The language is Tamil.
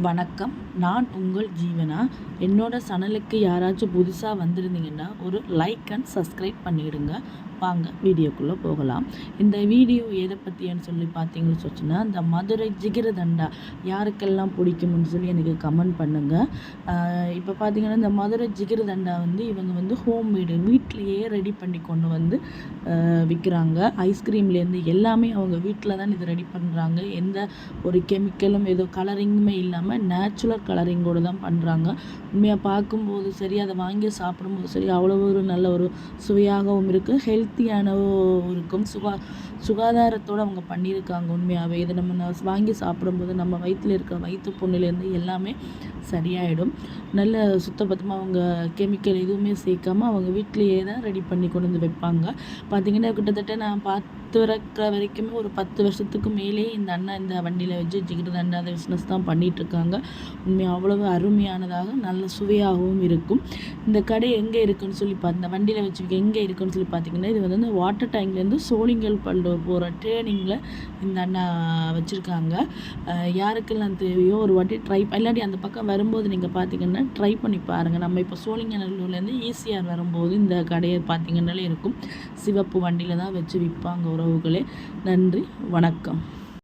வணக்கம். நான் உங்கள் ஜீவனா? என்னோட சனலுக்கு யாராச்சும் புதுசாக வந்திருந்தீங்கன்னா ஒரு லைக் அண்ட் சப்ஸ்கிரைப் பண்ணிவிடுங்க வாங்க வீடியோக்குள்ளே போகலாம். இந்த வீடியோ எதை பற்றின்னு சொல்லி பார்த்தீங்கன்னு சொச்சுன்னா இந்த மதுரை ஜிகிரதண்டா யாருக்கெல்லாம் பிடிக்கும்னு சொல்லி எனக்கு கமெண்ட் பண்ணுங்கள் இப்போ பார்த்தீங்கன்னா இந்த மதுரை ஜிகிரதண்டா வந்து இவங்க வந்து ஹோம் மேடு வீட்லேயே ரெடி பண்ணி கொண்டு வந்து விற்கிறாங்க ஐஸ்கிரீம்லேருந்து எல்லாமே அவங்க வீட்டில் தான் இது ரெடி பண்ணுறாங்க எந்த ஒரு கெமிக்கலும் ஏதோ கலரிங்குமே இல்லாமல் நேச்சுரல் கலரிங்கோடு தான் பண்ணுறாங்க உண்மையாக பார்க்கும்போது சரி அதை வாங்கி சாப்பிடும்போது சரி அவ்வளோ ஒரு நல்ல ஒரு சுவையாகவும் இருக்குது ஹெல்த் ஹெல்த்தியானவும் இருக்கும். சுகா சுகாதாரத்தோடு அவங்க பண்ணியிருக்காங்க உண்மையாகவே இதை நம்ம வாங்கி சாப்பிடும்போது நம்ம வயிற்றில் இருக்கிற வயிற்று புண்ணுலேருந்து எல்லாமே சரியாயிடும். நல்ல சுத்தபத்தமாக அவங்க கெமிக்கல் எதுவுமே சேர்க்காமல் அவங்க வீட்டிலையே தான் ரெடி பண்ணி கொண்டு வந்து வைப்பாங்க. பார்த்திங்கன்னா கிட்டத்தட்ட நான் பார்த்து வரக்கிற வரைக்குமே ஒரு பத்து வருஷத்துக்கு மேலே இந்த அண்ணா இந்த வண்டியில் வச்சு ஜிகிட்டு அண்ணா அந்த பிஸ்னஸ் தான் பண்ணிகிட்ருக்காங்க உண்மையாக அவ்வளவு அருமையானதாக நல்ல சுவையாகவும் இருக்கும். இந்த கடை எங்கே இருக்குன்னு சொல்லி பார்த்து இந்த வண்டியில் வச்சு எங்கே இருக்குன்னு சொல்லி பார்த்தீங்கன்னா இது வந்து இந்த வாட்டர் டேங்க்லேருந்து சோழிங்கல் பல்லூர் போகிற ட்ரெயினிங்கில் இந்த அண்ணா வச்சுருக்காங்க. யாருக்கெல்லாம் தேவையோ ஒரு வாட்டி ட்ரை இல்லாட்டி அந்த பக்கம் வரும்போது நீங்கள் பார்த்தீங்கன்னா ட்ரை பண்ணி பாருங்கள் நம்ம இப்போ சோழிங்கநல்லூர்லேருந்து ஈஸியாக வரும்போது இந்த கடையை பார்த்தீங்கன்னாலே இருக்கும். சிவப்பு வண்டியில் தான் வச்சு விற்பாங்க உறவுகளே. நன்றி வணக்கம்.